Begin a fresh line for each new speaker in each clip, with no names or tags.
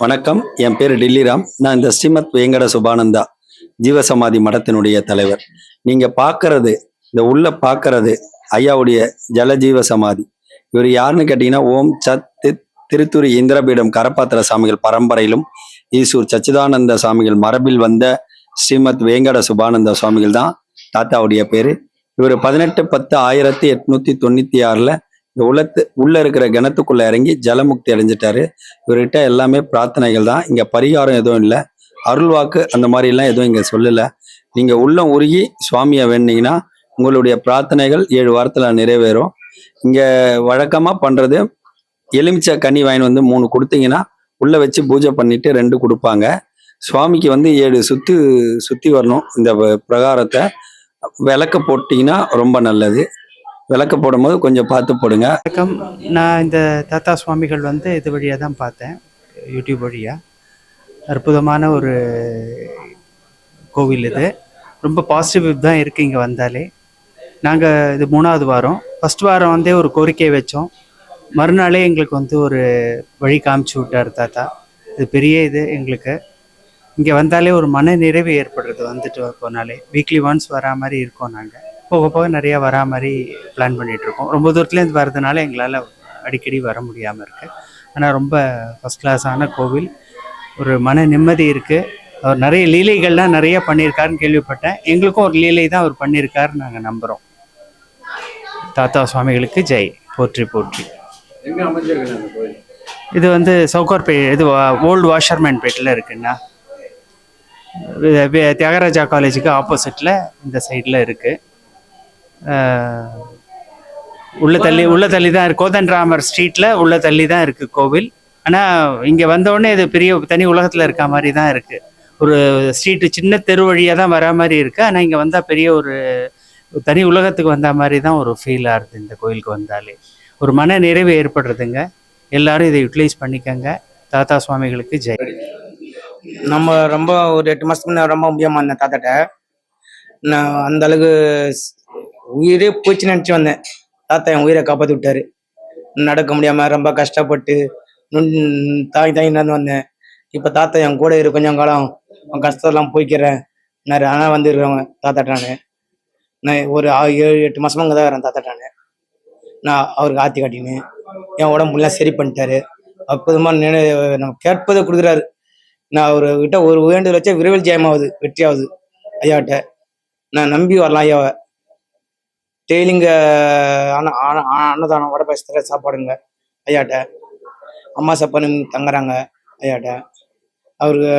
வணக்கம். என் பேர் டில்லிராம். நான் இந்த ஸ்ரீமத் வேங்கட சுபானந்தா ஜீவசமாதி மடத்தினுடைய தலைவர். நீங்க பார்க்கறது இந்த உள்ள பார்க்கறது ஐயாவுடைய ஜலஜீவ சமாதி இவர் யாருன்னு கேட்டீங்கன்னா ஓம் சத் திருத்துறை இந்திரபீடம் கரப்பாத்திர சாமிகள் பரம்பரையிலும் ஈசூர் சச்சிதானந்த சாமிகள் மரபில் வந்த ஸ்ரீமத் வேங்கட சுபானந்த சுவாமிகள் தான் தாத்தாவுடைய பேரு. இவர் பதினெட்டு பத்து ஆயிரத்தி எட்நூத்தி தொண்ணூத்தி ஆறுல இந்த உலத்து உள்ள இருக்கிற கிணத்துக்குள்ள இறங்கி ஜலமுக்தி அடைஞ்சிட்டாரு. இவர்கிட்ட எல்லாமே பிரார்த்தனைகள் தான். இங்க பரிகாரம் எதுவும் இல்லை. அருள்வாக்கு அந்த மாதிரி எல்லாம் எதுவும் இங்க சொல்லல. நீங்க உள்ளம் உருகி சுவாமியை வேண்டிங்கன்னா உங்களுடைய பிரார்த்தனைகள் ஏழு வாரத்துல நிறைவேறும். இங்க வழக்கமா பண்றது எலுமிச்சை கனி வாங்கி வந்து மூணு கொடுத்தீங்கன்னா உள்ள வச்சு பூஜை பண்ணிட்டு ரெண்டு கொடுப்பாங்க. சுவாமிக்கு வந்து ஏழு சுத்து சுத்தி வரணும். இந்த பிரகாரத்தை விளக்க போட்டிங்கன்னா ரொம்ப நல்லது. விளக்க போடும்போது கொஞ்சம் பார்த்து போடுங்க.
வணக்கம். நான் இந்த தாத்தா சுவாமிகள் வந்து இது வழியாக தான் பார்த்தேன் யூடியூப் வழியாக அற்புதமான ஒரு கோவில் இது. ரொம்ப பாசிட்டிவ் தான் இருக்குது இங்கே வந்தாலே. நாங்கள் இது மூணாவது வாரம். ஃபஸ்ட் வாரம் வந்தே ஒரு கோரிக்கை வச்சோம். மறுநாளே எங்களுக்கு வந்து ஒரு வழி காமிச்சு விட்டார் தாத்தா. இது பெரிய இது எங்களுக்கு. இங்கே வந்தாலே ஒரு மன நிறைவு ஏற்படுறது வந்துட்டு போனாலே. வீக்லி ஒன்ஸ் வரா மாதிரி இருக்கோம் நாங்கள் போக போக நிறையா வரா மாதிரி பிளான் பண்ணிட்டு இருக்கோம் ரொம்ப தூரத்துலேருந்து வர்றதுனால எங்களால் அடிக்கடி வர முடியாமல் இருக்கு. ஆனால் ரொம்ப ஃபஸ்ட் கிளாஸான கோவில். ஒரு மன நிம்மதி இருக்குது அவர் நிறைய லீலைகள்லாம் நிறைய பண்ணியிருக்காருன்னு கேள்விப்பட்டேன். எங்களுக்கும் ஒரு லீலை தான் அவர் பண்ணியிருக்காருன்னு நாங்கள் நம்புகிறோம் தாத்தா சுவாமிகளுக்கு ஜெய். போற்றி போற்றி. இது வந்து சவுகார்பே இது ஓல்டு வாஷர்மேன் பேட்டில் இருக்குண்ணா தியாகராஜா காலேஜுக்கு ஆப்போசிட்டில் இந்த சைடில் இருக்குது உள்ள தள்ளி உள்ள தள்ளி தான் இருக்கு கோதண்டராமர் ஸ்ட்ரீட்டில் உள்ள தள்ளி தான் இருக்குது கோவில். ஆனால் இங்கே வந்தோடனே இது பெரிய தனி உலகத்தில் இருக்க மாதிரி தான் இருக்குது ஒரு ஸ்ட்ரீட்டு சின்ன தெரு வழியாக தான் வரா மாதிரி இருக்குது ஆனால் இங்கே வந்தால் பெரிய ஒரு தனி உலகத்துக்கு வந்த மாதிரி தான் ஒரு ஃபீல் ஆகுது இந்த கோயிலுக்கு வந்தாலே. ஒரு மன நிறைவு ஏற்படுறதுங்க. எல்லாரும் இதை யூட்டிலைஸ் பண்ணிக்கங்க. தாத்தா சுவாமிகளுக்கு ஜெய்.
நம்ம ரொம்ப ஒரு எட்டு மாசத்துக்கு முன்ன ரொம்ப முடியாம இருந்தேன் தாத்தாட்ட நான் அந்த அளவுக்கு உயிரே போச்சு நினச்சி வந்தேன். தாத்தா என் உயிரை காப்பாற்றி விட்டாரு. நடக்க முடியாமல் ரொம்ப கஷ்டப்பட்டு நுண்- தாய் தாங்கி நடந்து வந்தேன். இப்போ தாத்தா என் கூட இரு கொஞ்சம் காலம் உன் கஷ்டத்தெல்லாம் போய்க்கிறேன். நிறைய ஆனால் வந்துருக்காங்க தாத்தாட்டானு. நான் ஒரு ஆறு ஏழு எட்டு மாசமா அங்கே தான் இருக்கிறேன் தாத்தாட்டானு. நான் அவருக்கு ஆத்தி காட்டினேன். என் உடம்புலாம் சரி பண்ணிட்டாரு. அற்புதமாக நினை நம்ம கேட்பதை கொடுக்குறாரு. நான் அவர்கிட்ட ஒரு வேண்டுதல் வச்சா விரைவில் ஜெயமாகுது வெற்றியாகுது ஐயாட்ட நான் நம்பி வரலாம் ஐயாவை. டெய்லிங்க அன்ன அன்ன- அன்னதானம் வடை பாயசத்துல சாப்பாடுங்க. ஐயாட்ட. அம்மா சாப்பாடு தங்குறாங்க ஐயாட்ட. அவருக்கு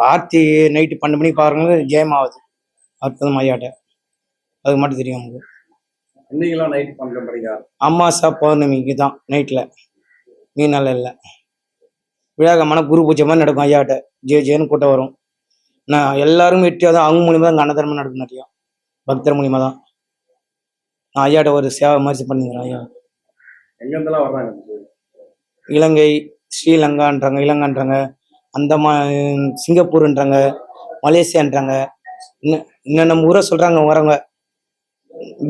ஆர்த்தி நைட்டு பன்னெண்டு மணிக்கு பாருங்க ஜெயமாகுது அற்புதம் ஐயாட்ட. அது மட்டும் தெரியும் நமக்கு.
இன்னைக்கெல்லாம் நைட் பண்றீங்க
அமாசா பௌர்ணமிக்கு தான் நைட்டில் மீ நாள் இல்லை. விழாக்கமான குரு பூஜை மாதிரி நடக்கும் ஐயாட்ட. ஜே ஜேன்னு கூட்டம் வரும். நான் எல்லாரும் வெட்டியாக தான் அவங்க மூலியமா தான் அன்னதானமாக நடக்கும் நிறையா. பக்தர் மூலியமா தான் ஐயாட்ட ஒரு சேவை மாதிரி பண்ணிக்கிறேன் ஐயா.
எங்க இருந்தெல்லாம் வர்றாங்க
இலங்கை ஸ்ரீலங்கான்றாங்க இலங்கான்றாங்க அந்தமா சிங்கப்பூர்ன்றாங்க மலேசியான்றாங்க இன்னும் இன்னும் நம்ம ஊரை சொல்றாங்க வரவங்க.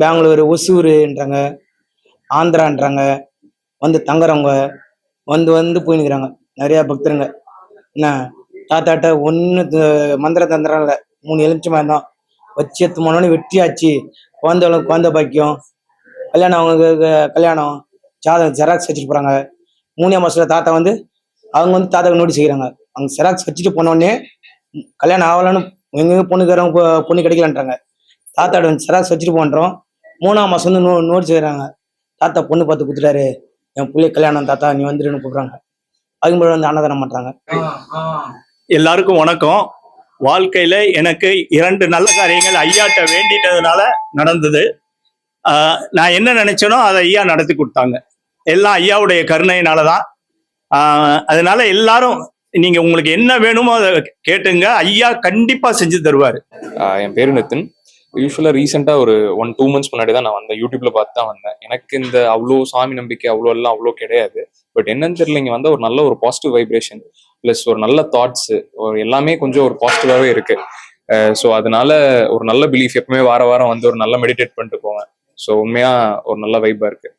பெங்களூர் ஒசூருன்றாங்க ஆந்திரான்றாங்க வந்து தங்குறவங்க வந்து வந்து போயினுக்கிறாங்க நிறைய பக்தருங்க. என்ன? தாத்தாட்ட ஒன்று மந்திர தந்திரம் இல்லை மூணு எலுமிச்சமா தான். வச்சு எத்து போனோடனே வெட்டியாச்சு குழந்தைகளுக்கு குழந்தை பாக்கியம் கல்யாணம் அவங்க கல்யாணம் ஜாதகம் ஜெராக்ஸ் வச்சுட்டு போகிறாங்க மூணே மாதத்தில் தாத்தா வந்து அவங்க வந்து தாத்தாக்கு நோட்டீஸ் செய்கிறாங்க அவங்க ஜெராக்ஸ் வச்சுட்டு போனோடனே கல்யாணம் ஆகலன்னு எங்க பொண்ணுக்காரங்க பொண்ணு கிடைக்கலன்றாங்க. தாத்தாட்ட வந்து ஜெராக்ஸ் வச்சுட்டு போன்றோம். மூணாம் மாதம் வந்து நோ நோட்டீஸ் செய்கிறாங்க தாத்தா பொண்ணு பார்த்து கொடுத்துட்டாரு என் பிள்ளை கல்யாணம் தாத்தா நீ வந்துருன்னு கூப்பிட்றாங்க. அதுக்கு முன்னாடி வந்து அன்னதானம் பண்ணுறாங்க
எல்லாருக்கும் வணக்கம். வாழ்க்கையில எனக்கு இரண்டு நல்ல காரியங்கள் ஐயாட்ட வேண்டிட்டதுனால நடந்தது. ஆஹ் நான் என்ன நினைச்சேனோ அதை ஐயா நடத்தி கொடுத்தாங்க. எல்லாம் ஐயாவுடைய கருணையினால தான் அதனால எல்லாரும் நீங்க உங்களுக்கு என்ன வேணுமோ அதை கேட்டுங்க. ஐயா கண்டிப்பா செஞ்சு தருவாரு.
என் பேரு நித்தின். யூஸ்வலாக ரீசெண்டாக ஒரு ஒன் டூ மந்த்ஸ் முன்னாடி தான் நான் வந்தேன். யூடியூப்ல பார்த்து தான் வந்தேன். எனக்கு இந்த அவ்வளோ சாமி நம்பிக்கை அவ்வளோ எல்லாம் அவ்வளோ கிடையாது. பட் என்னன்னு தெரியல இங்கே வந்து ஒரு நல்ல ஒரு பாசிட்டிவ் வைப்ரேஷன் ப்ளஸ் ஒரு நல்ல தாட்ஸ் ஒரு எல்லாமே கொஞ்சம் ஒரு பாசிட்டிவாகவே இருக்கு. ஸோ அதனால ஒரு நல்ல பிலீஃப் எப்பவுமே வார வாரம் வந்து ஒரு நல்ல மெடிடேட் பண்ணிட்டு போவேன். ஸோ உண்மையா ஒரு நல்ல வைப்பா இருக்கு.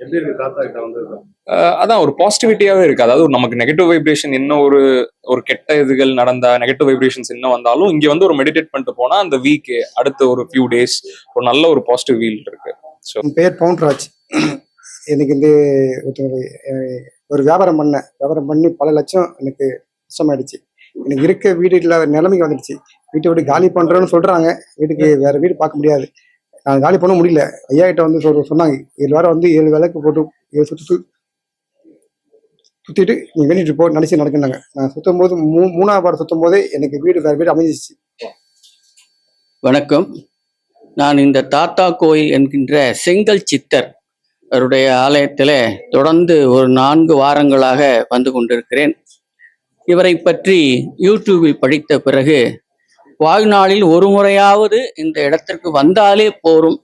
எப்படி இருக்கு தாத்தா கிட்ட வந்து?
அஹ் அதான் ஒரு பாசிட்டிவிட்டியாவே இருக்கு. அதாவது ஒரு நமக்கு நெகட்டிவ் வைப்ரேஷன் என்ன ஒரு ஒரு கெட்ட இதுகள் நடந்தா நெகட்டிவ் வைப்ரேஷன்ஸ் என்ன வந்தாலும் இங்க வந்து ஒரு மெடிடேட் பண்ணிட்டு போனா அந்த வீக் அடுத்த ஒரு ஃபியூ டேஸ் ஒரு நல்ல ஒரு பாசிட்டிவ் வீல் இருக்கு. ஸோ
பேர் பவுன்ராஜ். எனக்கு ஒருத்தர் அஹ், ஒரு வியாபாரம் பண்ணேன். வியாபாரம் பண்ணி பல லட்சம் எனக்கு நஷ்டமாயிடுச்சு. எனக்கு இருக்க வீடு இல்லாத நிலைமைக்கு வந்துடுச்சு. வீட்டை விட்டு காலி பண்றேன்னு சொல்றாங்க. வீட்டுக்கு வேற வீடு பார்க்க முடியாது. நான் காலி பண்ண முடியல. ஐயா கிட்ட வந்து சொல் சொன்னாங்க. ஏழு வாரம் வந்து ஏழு விளக்கு போட்டு ஏழு சுத்து சு- சுத்திட்டு நீ வேண்டிட்டு போ நினைச்சு நடக்குனாங்க நான் சுத்தும் போது மூ மூணாவது வாரம் சுத்தும் போதே எனக்கு வீடு வேற வீடு அமைஞ்சிச்சு
வணக்கம். நான் இந்த தாத்தா கோயில் என்கின்ற செங்கல் சித்தர். அவருடைய ஆலயத்தில் தொடர்ந்து ஒரு நான்கு வாரங்களாக வந்து கொண்டிருக்கிறேன். இவரை பற்றி யூடியூபில் படித்த பிறகு வாழ்நாளில் ஒரு முறையாவது இந்த இடத்திற்கு வந்தாலே போரும்.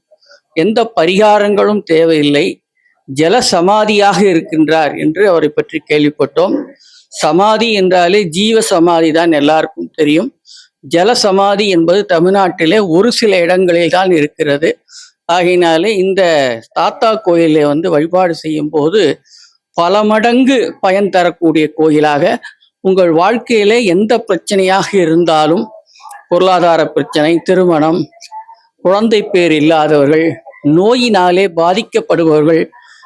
எந்த பரிகாரங்களும் தேவையில்லை. ஜல சமாதியாக இருக்கின்றார் என்று அவரை பற்றி கேள்விப்பட்டோம். சமாதி என்றாலே ஜீவ சமாதி தான் எல்லாருக்கும் தெரியும். ஜல சமாதி என்பது தமிழ்நாட்டிலே ஒரு சில இடங்களில் தான் இருக்கிறது. ஆகையினாலே இந்த தாத்தா கோயிலை வந்து வழிபாடு செய்யும் போது பல மடங்கு பயன் தரக்கூடிய கோயிலாக உங்கள் வாழ்க்கையிலே எந்த பிரச்சனையாக இருந்தாலும் பொருளாதார பிரச்சனை திருமணம் குழந்தை பேர் இல்லாதவர்கள் நோயினாலே பாதிக்கப்படுபவர்கள்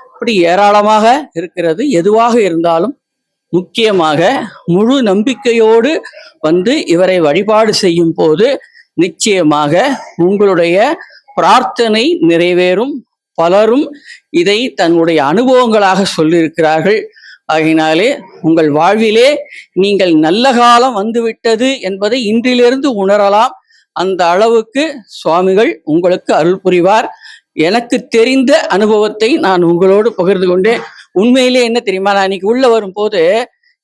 இப்படி ஏராளமாக இருக்கிறது. எதுவாக இருந்தாலும் முக்கியமாக முழு நம்பிக்கையோடு வந்து இவரை வழிபாடு செய்யும் போது நிச்சயமாக உங்களுடைய பிரார்த்தனை நிறைவேறும். பலரும் இதை தன்னுடைய அனுபவங்களாக சொல்லியிருக்கிறார்கள். ஆகையினாலே உங்கள் வாழ்விலே நீங்கள் நல்ல காலம் வந்துவிட்டது என்பதை இன்றிலிருந்து உணரலாம். அந்த அளவுக்கு சுவாமிகள் உங்களுக்கு அருள் புரிவார். எனக்கு தெரிந்த அனுபவத்தை நான் உங்களோடு பகிர்ந்து கொண்டேன். உண்மையிலே என்ன தெரியுமா நான் இன்னைக்கு உள்ள வரும்போது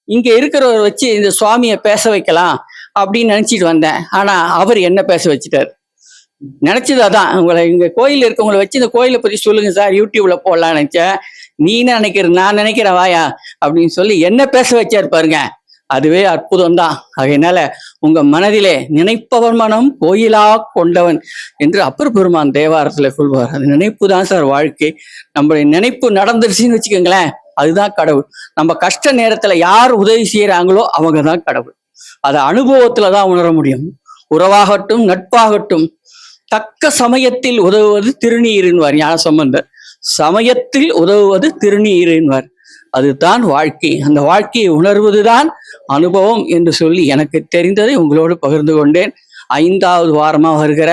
இங்க இருக்கிறவரை வச்சு இந்த சுவாமியை பேச வைக்கலாம் அப்படின்னு நினைச்சிட்டு வந்தேன். ஆனா அவர் என்ன பேச வச்சுட்டார்? நினைச்சது அதான். உங்களை இங்க கோயில் இருக்கவங்களை வச்சு இந்த கோயிலை பத்தி சொல்லுங்க சார் யூடியூப்ல போடலாம் நினைச்சேன். நீ என்ன நினைக்கிற நான் நினைக்கிறேன் வாயா? அப்படின்னு சொல்லி என்ன பேச வச்சாரு பாருங்க. அதுவே அற்புதம் தான் அதனால உங்க மனதிலே நினைப்பவர் மனம் கோயிலா கொண்டவன் என்று அப்பர் பெருமான் தேவாரத்துல சொல்வார். அது நினைப்பு தான் சார் வாழ்க்கை. நம்மளுடைய நினைப்பு நடந்துருச்சுன்னு வச்சுக்கோங்களேன். அதுதான் கடவுள். நம்ம கஷ்ட நேரத்துல யார் உதவி செய்யறாங்களோ அவங்க தான் கடவுள். அதை அனுபவத்துல தான் உணர முடியும். உறவாகட்டும் நட்பாகட்டும் தக்க சமயத்தில் உதவுவது திருநீரின்வார் ஞான சம்பந்தர். சமயத்தில் உதவுவது திருநீரின்வார். அதுதான் வாழ்க்கை. அந்த வாழ்க்கையை உணர்வதுதான் அனுபவம் என்று சொல்லி எனக்கு தெரிந்ததை உங்களோடு பகிர்ந்து கொண்டேன். ஐந்தாவது வாரமாக வருகிற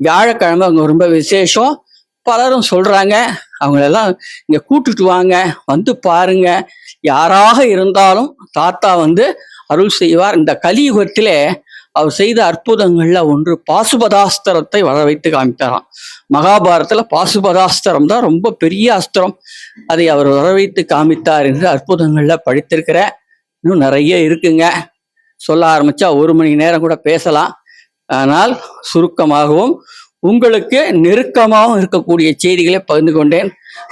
வியாழக்கிழமை அங்கே ரொம்ப விசேஷம். பலரும் சொல்றாங்க அவங்களெல்லாம் இங்க கூட்டுட்டு வாங்க வந்து பாருங்க. யாராக இருந்தாலும் தாத்தா வந்து அருள் செய்வார். இந்த கலியுகத்திலே அவர் செய்த அற்புதங்கள்ல ஒன்று பாசுபதாஸ்திரத்தை வர வைத்து காமித்தாராம் மகாபாரதத்துல பாசுபதாஸ்திரம் தான் ரொம்ப பெரிய அஸ்திரம். அதை அவர் வர வைத்து காமித்தார் என்று அற்புதங்கள்ல படித்திருக்கிறேன். இன்னும் நிறைய இருக்குங்க. சொல்ல ஆரம்பிச்சா ஒரு மணி நேரம் கூட பேசலாம். ஆனால் சுருக்கமாகவும் உங்களுக்கு நெருக்கமாகவும் இருக்கக்கூடிய செய்திகளை பகிர்ந்து கொண்டேன்.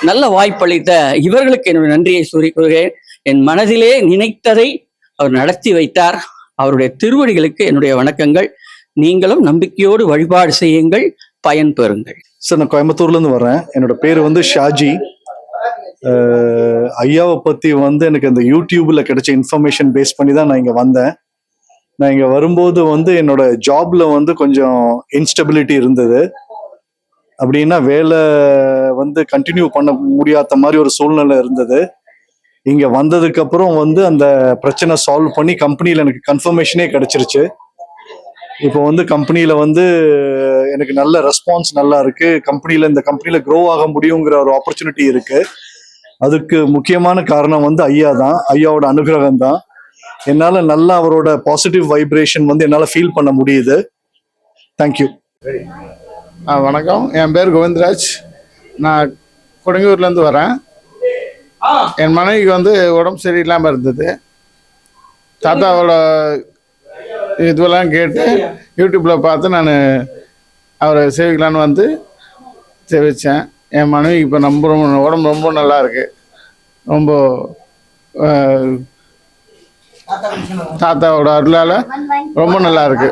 நல்ல வாய்ப்பளித்த இவர்களுக்கு என்னுடைய நன்றியை கூறுகிறேன். என் மனதிலே நினைத்ததை அவர் நடத்தி வைத்தார். அவருடைய திருவடிகளுக்கு என்னுடைய வணக்கங்கள். நீங்களும் நம்பிக்கையோடு வழிபாடு செய்யுங்கள். பயன் பெறுங்கள்.
சார் நான் கோயம்புத்தூர்லேருந்து வரேன் என்னோட பேர் வந்து ஷாஜி. ஐயாவை பற்றி வந்து எனக்கு இந்த யூடியூப்பில் கிடைச்ச இன்ஃபர்மேஷன் பேஸ் பண்ணி தான் நான் இங்கே வந்தேன். நான் இங்கே வரும்போது வந்து என்னோட ஜாப்ல வந்து கொஞ்சம் இன்ஸ்டபிலிட்டி இருந்தது. அப்படின்னா வேலை வந்து கண்டினியூ பண்ண முடியாத மாதிரி ஒரு சூழ்நிலை இருந்தது. இங்க வந்ததுக்கு அப்புறம் வந்து அந்த பிரச்சனை சால்வ் பண்ணி கம்பெனியில் எனக்கு கன்ஃபர்மேஷனே கிடைச்சிருச்சு. இப்போ வந்து கம்பெனியில வந்து எனக்கு நல்ல ரெஸ்பான்ஸ் நல்லா இருக்கு. கம்பெனியில இந்த கம்பெனியில க்ரோ ஆக முடியுங்கிற ஒரு ஆப்பர்ச்சுனிட்டி இருக்கு. அதுக்கு முக்கியமான காரணம் வந்து ஐயா தான். ஐயாவோட அனுகிரகம் தான். என்னால நல்லா அவரோட பாசிட்டிவ் வைப்ரேஷன் வந்து என்னால ஃபீல் பண்ண முடியுது. தேங்க்யூ
ஆ வணக்கம். என் பேர் கோவிந்தராஜ். நான் கொடுங்கூர்லேருந்து வரேன். என் மனைவிக்கு வந்து உடம்பு சரியில்லாமல் இருந்தது. தாத்தாவோட இதுவெல்லாம் கேட்டு யூடியூப்பில் பார்த்து நான் அவரை சேவிக்கலான்னு வந்து தெரிவித்தேன் என் மனைவி இப்போ ரொம்ப ரொம்ப உடம்பு ரொம்ப நல்லா இருக்கு. ரொம்ப தாத்தாவோட அருளால் ரொம்ப நல்லா இருக்கு.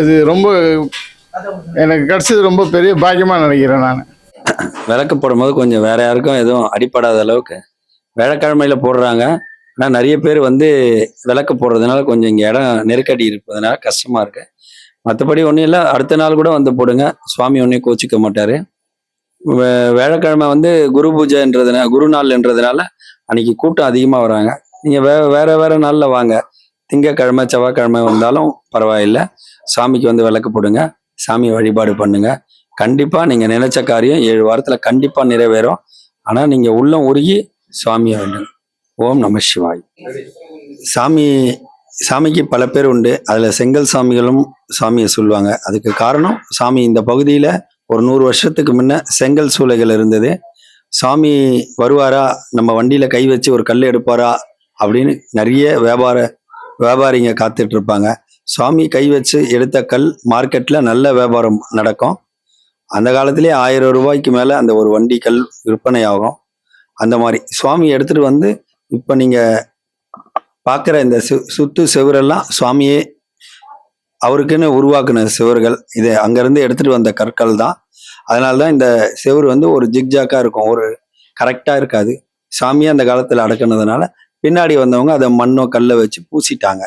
இது ரொம்ப எனக்கு கிடச்சது ரொம்ப பெரிய பாக்கியமாக நினைக்கிறேன் நான்.
விளக்கு போடும்போது கொஞ்சம் வேற யாருக்கும் எதுவும் அடிப்படாத அளவுக்கு வேலைக்கிழமையில போடுறாங்க. ஆனால் நிறைய பேர் வந்து விளக்கு போடுறதுனால கொஞ்சம் இங்கே இடம் நெருக்கடி இருப்பதுனால கஷ்டமா இருக்கு. மற்றபடி ஒன்றும் இல்லை. அடுத்த நாள் கூட வந்து போடுங்க. சுவாமி ஒன்றையும் கோச்சிக்க மாட்டார். வே- வேலைக்கிழமை வந்து குரு பூஜைன்றதுனால குரு நாள்ன்றதுனால அன்னைக்கு கூட்டம் அதிகமாக வராங்க. நீங்கள் வே வேற வேற நாளில் வாங்க. திங்கக்கிழமை செவ்வாய்க்கிழமை வந்தாலும் பரவாயில்லை. சாமிக்கு வந்து விளக்கு போடுங்க. சாமி வழிபாடு பண்ணுங்கள் கண்டிப்பாக நீங்கள் நினைச்ச காரியம் ஏழு வாரத்தில் கண்டிப்பாக நிறைவேறும். ஆனால் நீங்கள் உள்ளம் உருகி சுவாமியை வேண்டும். ஓம் நம சிவாய். சாமி சாமிக்கு பல பேர் உண்டு. அதில் செங்கல் சாமிகளும் சாமியை சொல்லுவாங்க. அதுக்கு காரணம் சாமி இந்த பகுதியில் ஒரு நூறு வருஷத்துக்கு முன்ன செங்கல் சூளைகள் இருந்தது. சாமி வருவாரா? நம்ம வண்டியில் கை வச்சு ஒரு கல் எடுப்பாரா? அப்படின்னு நிறைய வியாபார வியாபாரிங்க காத்துட்டு இருப்பாங்க. சுவாமி கை வச்சு எடுத்த கல் மார்க்கெட்டில் நல்ல வியாபாரம் நடக்கும். அந்த காலத்திலே ஆயிரம் ரூபாய்க்கு மேலே அந்த ஒரு வண்டி கல் விற்பனை ஆகும் அந்த மாதிரி சுவாமி எடுத்துட்டு வந்து இப்போ நீங்கள் பார்க்குற இந்த சு சுத்து செவுரெல்லாம் சுவாமியே அவருக்குன்னு உருவாக்குன சுவர்கள். இது அங்கேருந்து எடுத்துகிட்டு வந்த கற்கள் தான். அதனால தான் இந்த செவுரு வந்து ஒரு ஜிக்ஜாக்காக இருக்கும். ஒரு கரெக்டாக இருக்காது. சாமியை அந்த காலத்தில் அடக்குனதுனால பின்னாடி வந்தவங்க அதை மண்ணோ கல்லை வச்சு பூசிட்டாங்க.